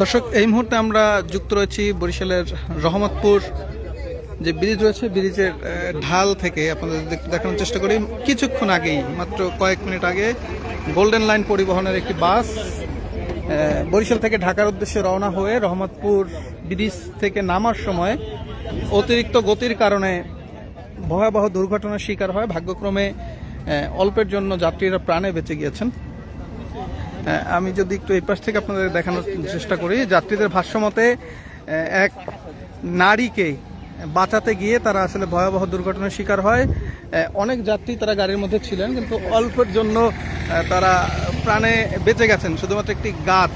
দর্শক, এই মুহূর্তে আমরা যুক্ত রয়েছি বরিশালের রহমতপুর যে ব্রিজ রয়েছে, ব্রিজের ঢাল থেকে আপনাদের দেখানোর চেষ্টা করি। কিছুক্ষণ আগেই, মাত্র কয়েক মিনিট আগে গোল্ডেন লাইন পরিবহনের একটি বাস বরিশাল থেকে ঢাকার উদ্দেশ্যে রওনা হয়ে রহমতপুর ব্রিজ থেকে নামার সময় অতিরিক্ত গতির কারণে ভয়াবহ দুর্ঘটনার শিকার হয়। ভাগ্যক্রমে অল্পের জন্য যাত্রীরা প্রাণে বেঁচে গিয়েছেন। আমি যদি একটু এই পাশ থেকে আপনাদের দেখানোর চেষ্টা করি, যাত্রীদের ভাষ্যমতে এক নারীকে বাঁচাতে গিয়ে তারা আসলে ভয়াবহ দুর্ঘটনার শিকার হয়। অনেক যাত্রী তারা গাড়ির মধ্যে ছিলেন, কিন্তু অল্পের জন্য তারা প্রাণে বেঁচে গেছেন। শুধুমাত্র একটি গাছ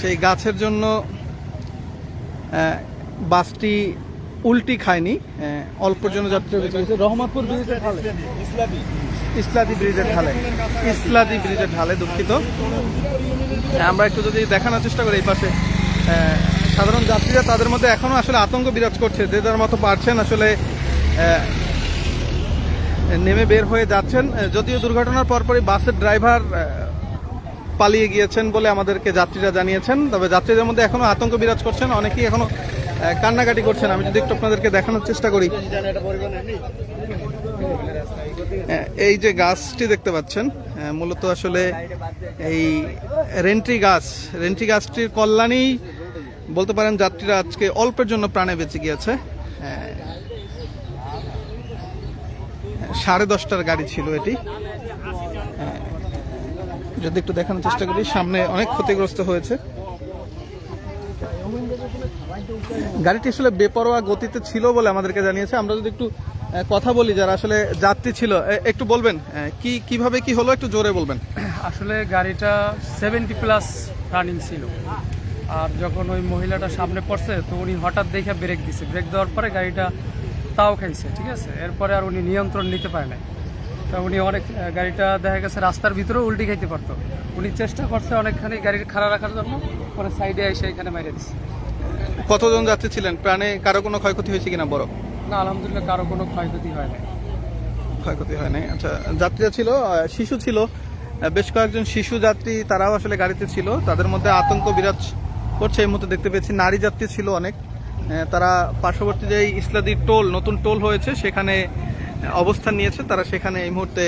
সেই গাছের জন্য বাসটি উল্টি খায়নি অল্পের জন্য যাত্রী বেঁচে গেছে। ঢালে ইসলাদি ব্রিজের ঢালে। ইসলাদি ব্রিজের ঢালে দুঃখিত। আমরা একটু যদি দেখানোর চেষ্টা করি এই পাশে। সাধারণ যাত্রীরা তাদের মধ্যে এখনও আসলে আতঙ্ক বিরাজ করছে। যে যার মতো পারছেন আসলে নেমে বের হয়ে যাচ্ছেন। যদিও দুর্ঘটনার পরপরই বাসের ড্রাইভার পালিয়ে গিয়েছেন বলে আমাদেরকে যাত্রীরা জানিয়েছেন। তবে যাত্রীদের মধ্যে এখনও আতঙ্ক বিরাজ করছেন। অনেকেই এখনও কান্নাকাটি করছেন। আমি যদি একটু আপনাদেরকে দেখানোর চেষ্টা করি। এই যে গাছটি দেখতে পাচ্ছেন মূলত আসলে এই রেন্ট্রি গাছ। রেন্ট্রি গাছটির কল্যাণেই বলতে পারেন যাত্রীরা আজকে অল্পের জন্য প্রাণে বেঁচে গিয়েছে। সাড়ে দশটার গাড়ি ছিল এটি। যদি একটু দেখানোর চেষ্টা করি, সামনে অনেক ক্ষতিগ্রস্ত হয়েছে। গাড়িটি আসলে বেপরোয়া গতিতে ছিল বলে আমাদেরকে জানিয়েছে। আমরা যদি একটু কথা বলি যারা আসলে যাত্রী ছিল। একটু বলবেন কি কীভাবে কি হলো? একটু জোরে বলবেন। আসলে গাড়িটা সেভেন্টি প্লাস রানিং ছিল। আর যখন ওই মহিলাটা সামনে পড়ছে তো উনি হঠাৎ দেখে ব্রেক দিছে। ব্রেক দেওয়ার পরে গাড়িটা তাও খাইছে ঠিক আছে? এরপরে আর উনি নিয়ন্ত্রণ নিতে পারে নাই। তা উনি অনেক গাড়িটা দেখা গেছে রাস্তার ভিতরেও উল্টি খাইতে পারতো। উনি চেষ্টা করছে অনেকখানি গাড়ির খাড়া রাখার জন্য পরে সাইডে এসে এখানে মেরে দিচ্ছে কতজন যাত্রী ছিলেন? প্রাণে কারও কোনো ক্ষয়ক্ষতি হয়েছে কিনা বড়? না, আলহামদুলিল্লাহ কারও কোনো ক্ষয়ক্ষতি হয় না ক্ষয়ক্ষতি হয় নাই। আচ্ছা যাত্রীরা ছিল শিশু ছিল। বেশ কয়েকজন শিশু যাত্রী তারাও আসলে গাড়িতে ছিল। তাদের মধ্যে আতঙ্ক বিরাজ করছে এই মুহূর্তে দেখতে পেয়েছি। নারী যাত্রী ছিল অনেক। তারা পার্শ্ববর্তী যে ইসলাদি টোল, নতুন টোল হয়েছে, সেখানে অবস্থান নিয়েছে। তারা সেখানে এই মুহূর্তে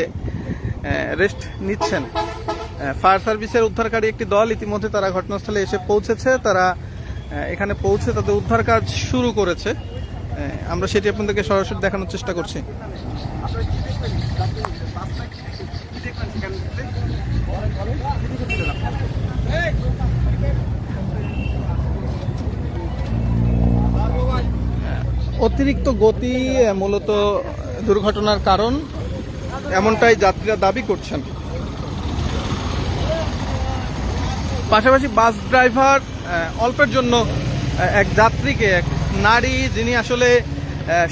রেস্ট নিচ্ছেন। ফায়ার সার্ভিসের উদ্ধারকারী একটি দল ইতিমধ্যে তারা ঘটনাস্থলে এসে পৌঁছেছে। তারা এখানে পৌঁছে তাদের উদ্ধার কাজ শুরু করেছে। আমরা সেটি আপনাদেরকে সরাসরি দেখানোর চেষ্টা করছি। অতিরিক্ত গতি মূলত দুর্ঘটনার কারণ, এমনটাই যাত্রীরা দাবি করছেন। পাশাপাশি বাস ড্রাইভার অল্পের জন্য এক যাত্রীকে এক নারী যিনি আসলে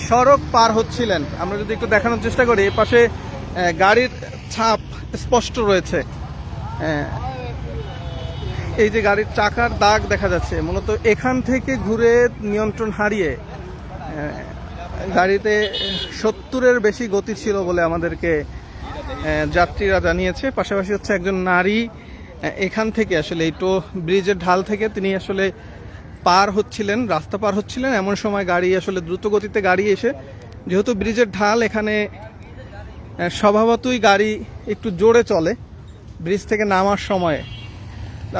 সড়ক পার হচ্ছিলেন, আমরা যদি একটু দেখানোর চেষ্টা করি পাশে গাড়ির ছাপ স্পষ্ট রয়েছে। এই যে গাড়ির চাকার দাগ দেখা যাচ্ছে, মূলত এখান থেকে ঘুরে নিয়ন্ত্রণ হারিয়ে গাড়িতে সত্তরের বেশি গতি ছিল বলে আমাদেরকে যাত্রীরা জানিয়েছে। পাশাপাশি হচ্ছে একজন নারী এখান থেকে আসলে, এই টো ব্রিজের ঢাল থেকে তিনি আসলে পার হচ্ছিলেন রাস্তা পার হচ্ছিলেন। এমন সময় গাড়ি আসলে দ্রুত গতিতে গাড়ি এসে যেহেতু ব্রিজের ঢাল এখানে স্বভাবতই গাড়ি একটু জোরে চলে ব্রিজ থেকে নামার সময়।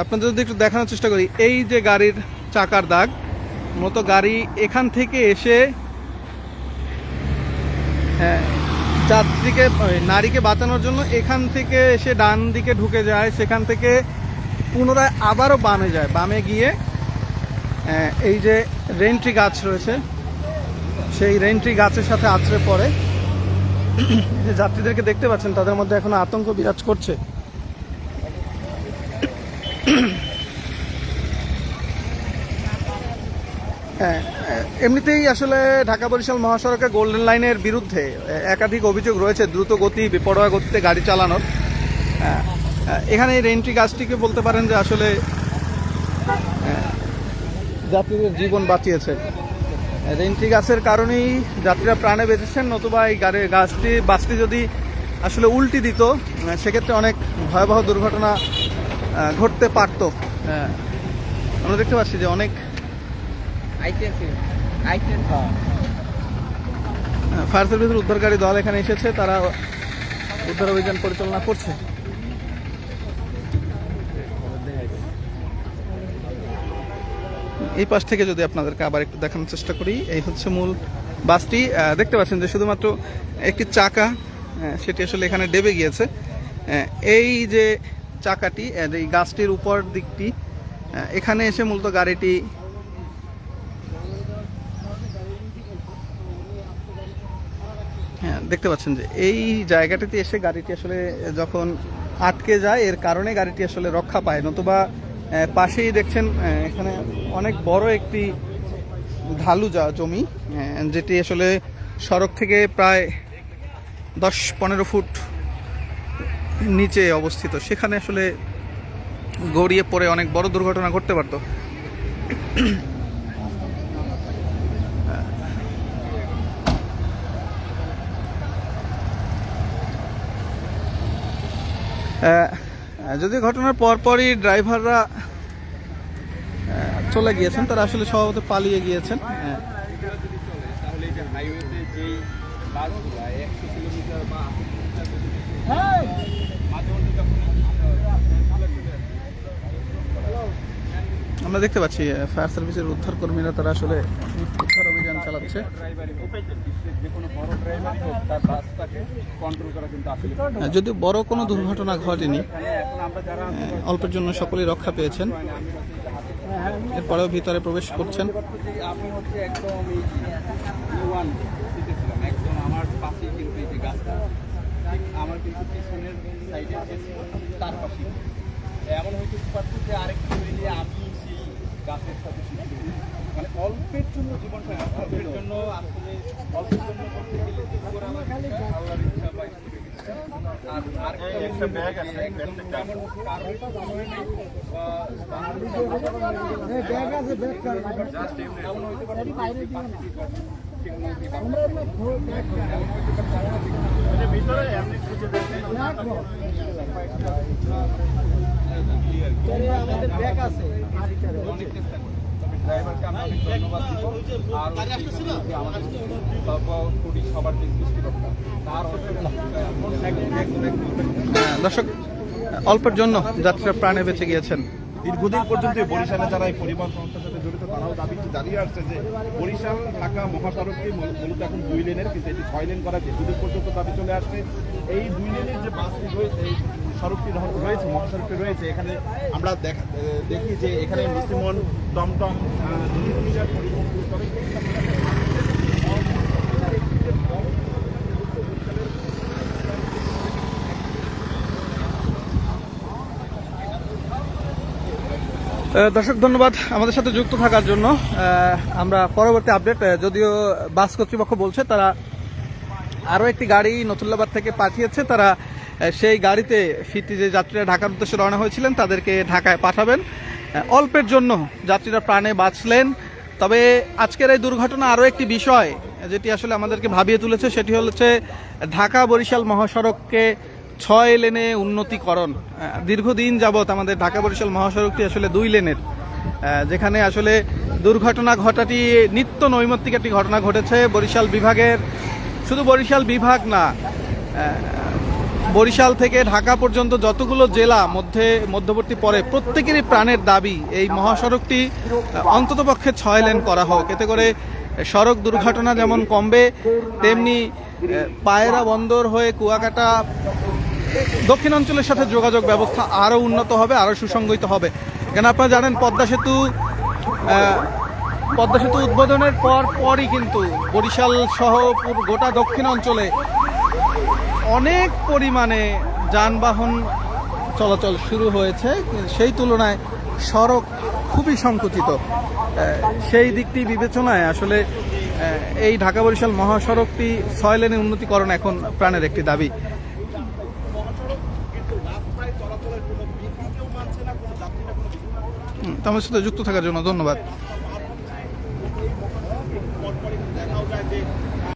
আপনাদের যদি একটু দেখানোর চেষ্টা করি এই যে গাড়ির চাকার দাগ মতো গাড়ি এখান থেকে এসে হ্যাঁ, যাত্রীকে নারীকে বাঁচানোর জন্য এখান থেকে এসে ডান দিকে ঢুকে যায় সেখান থেকে পুনরায় আবারও বামে যায়। বামে গিয়ে এই যে রেন্ট্রি গাছ রয়েছে সেই রেন্ট্রি গাছের সাথে আছড়ে পড়ে। যে যাত্রীদেরকে দেখতে পাচ্ছেন তাদের মধ্যে এখনও আতঙ্ক বিরাজ করছে। হ্যাঁ এমনিতেই আসলে ঢাকা বরিশাল মহাসড়কে গোল্ডেন লাইনের বিরুদ্ধে একাধিক অভিযোগ রয়েছে দ্রুত গতি বেপরোয়া গতিতে গাড়ি চালানোর। হ্যাঁ, এখানে এই রেন্ট্রি গাছটিকে বলতে পারেন যে আসলে যাত্রীদের জীবন বাঁচিয়েছে। রেন্ট্রি গাছের কারণেই যাত্রীরা প্রাণে বেঁচেছেন নতুবা এই গাড়ি গাছটি বাসটি যদি আসলে উল্টি দিত সেক্ষেত্রে অনেক ভয়াবহ দুর্ঘটনা ঘটতে পারত। হ্যাঁ, আমরা দেখতে পাচ্ছি যে অনেক ফায়ার সার্ভিসের উদ্ধারকারী দল এখানে এসেছে তারা উদ্ধার অভিযান পরিচালনা করছে। এই পাশ থেকে যদি আপনাদেরকে আবার একটু দেখানোর চেষ্টা করি, এই হচ্ছে মূল বাসটি। দেখতে পাচ্ছেন যে শুধুমাত্র একটি চাকা সেটি আসলে এখানে ডেবে গিয়েছে। এই যে চাকাটি এই গাছটির উপর দিকটি এখানে এসে মূলত গাড়িটি হ্যাঁ দেখতে পাচ্ছেন যে এই জায়গাটিতে এসে গাড়িটি আসলে যখন আটকে যায়, এর কারণে গাড়িটি আসলে রক্ষা পায়, নতুবা পাশেই দেখছেন এখানে অনেক বড় একটি ঢালু যা জমি যেটি আসলে সড়ক থেকে প্রায় দশ পনেরো ফুট নিচে অবস্থিত। সেখানে আসলে গড়িয়ে পড়ে অনেক বড় দুর্ঘটনা ঘটতে পারতো। আহ, যদিও ঘটনার পরপরই ড্রাইভাররা চলে গিয়েছেন তারা আসলে স্বভাবত পালিয়ে গিয়েছেন হ্যাঁ। তাহলে এই যে হাইওয়েতে যেই বাসগুলো একশো কিলোমিটার বা আশি কিলোমিটার মাঝে মধ্যে যখন আমরা দেখতে পাচ্ছি ফায়ার সার্ভিসের উদ্ধার কর্মীরা তারা আসলে উদ্ধার অভিযান চালাচ্ছে। কন্ট্রোল করা কিন্তু আসলে আহ, যদিও বড় কোনো দুর্ঘটনা ঘটেনি আহ, অল্পের জন্য সকলেই রক্ষা পেয়েছেন। এরপরেও ভিতরে প্রবেশ করছেন। আমি হচ্ছে একদম ওয়ান একদম আমার কিন্তু এই যে গাছটা আমার কিন্তু পিছনের সাইডে তার পাশে এমন হয়তো পারতো যে আরেকটু মিলিয়ে আমি সেই গাছের সাথে মানে অল্পের জন্য জীবনটা অল্পের জন্য আসলে অল্পের জন্য করতে গেলে তো করে আমার ইচ্ছা, আল্লাহর ইচ্ছা বা ঈশ্বরের ইচ্ছা। আর আর একটা ব্যাগ আছে ড্রাইভারকে আমি অনেক ধন্যবাদ দিব। আর আমাদের কোটি সবার যে সৃষ্টিকর্তা তার দর্শক অল্পের জন্য যাত্রীরা প্রাণে বেঁচে গিয়েছেন। দীর্ঘদিন পর্যন্ত বরিশালে যারা এই পরিবহন সংস্থার সাথে জড়িত তারাও দাবি দাঁড়িয়ে আসছে যে বরিশাল ঢাকা মহাসড়কটি মূল- মূলত এখন দুই লেনের কিন্তু এটি ছয় লেন করা দীর্ঘদিন পর্যন্ত দাবি চলে আসছে। এই দুই লেনের যে বাসটি রয়েছে এই সড়কটি রয়েছে মহাসড়কটি রয়েছে। এখানে আমরা দেখা- যে এখানে মুসলিমন টমটম দর্শক, ধন্যবাদ আমাদের সাথে যুক্ত থাকার জন্য। আমরা পরবর্তী আপডেট যদিও বাস কর্তৃপক্ষ বলছে তারা আরও একটি গাড়ি নতুল্লাবাদ থেকে পাঠিয়েছে, তারা সেই গাড়িতে ফিরতি যে যাত্রীরা ঢাকার উদ্দেশ্যে রওনা হয়েছিলেন, তাদেরকে ঢাকায় পাঠাবেন। অল্পের জন্য যাত্রীরা প্রাণে বাঁচলেন। তবে আজকের এই দুর্ঘটনা আরও একটি বিষয়, যেটি আসলে আমাদেরকে ভাবিয়ে তুলেছে, সেটি হচ্ছে ঢাকা বরিশাল মহাসড়ককে ছয় লেনে উন্নতিকরণ। দীর্ঘদিন যাবৎ আমাদের ঢাকা বরিশাল মহাসড়কটি আসলে দুই লেনের। যেখানে আসলে দুর্ঘটনা ঘটাটি, নিত্য নৈমিত্তিক একটি ঘটনা ঘটেছে বরিশাল বিভাগের। শুধু বরিশাল বিভাগ না বরিশাল থেকে ঢাকা পর্যন্ত যতগুলো জেলা মধ্যে মধ্যবর্তী পরে প্রত্যেকেরই প্রাণের দাবি, এই মহাসড়কটি অন্ততপক্ষে ছয় লেন করা হোক। এতে করে সড়ক দুর্ঘটনা যেমন কমবে, তেমনি পায়রা বন্দর হয়ে কুয়াকাটা দক্ষিণাঞ্চলের সাথে যোগাযোগ ব্যবস্থা আরও উন্নত হবে, আরও সুসংগঠিত হবে। কেন আপনারা জানেন, পদ্মা সেতু পদ্মা সেতু উদ্বোধনের পর পরই কিন্তু বরিশাল সহ গোটা দক্ষিণ অঞ্চলে অনেক পরিমাণে যানবাহন চলাচল শুরু হয়েছে। সেই তুলনায় সড়ক খুবই সংকুচিত। সেই দিকটি বিবেচনায় আসলে এই ঢাকা বরিশাল মহাসড়কটি ছয় লেনে উন্নতিকরণ এখন প্রাণের একটি দাবি। তোমার সাথে যুক্ত থাকার জন্য ধন্যবাদ।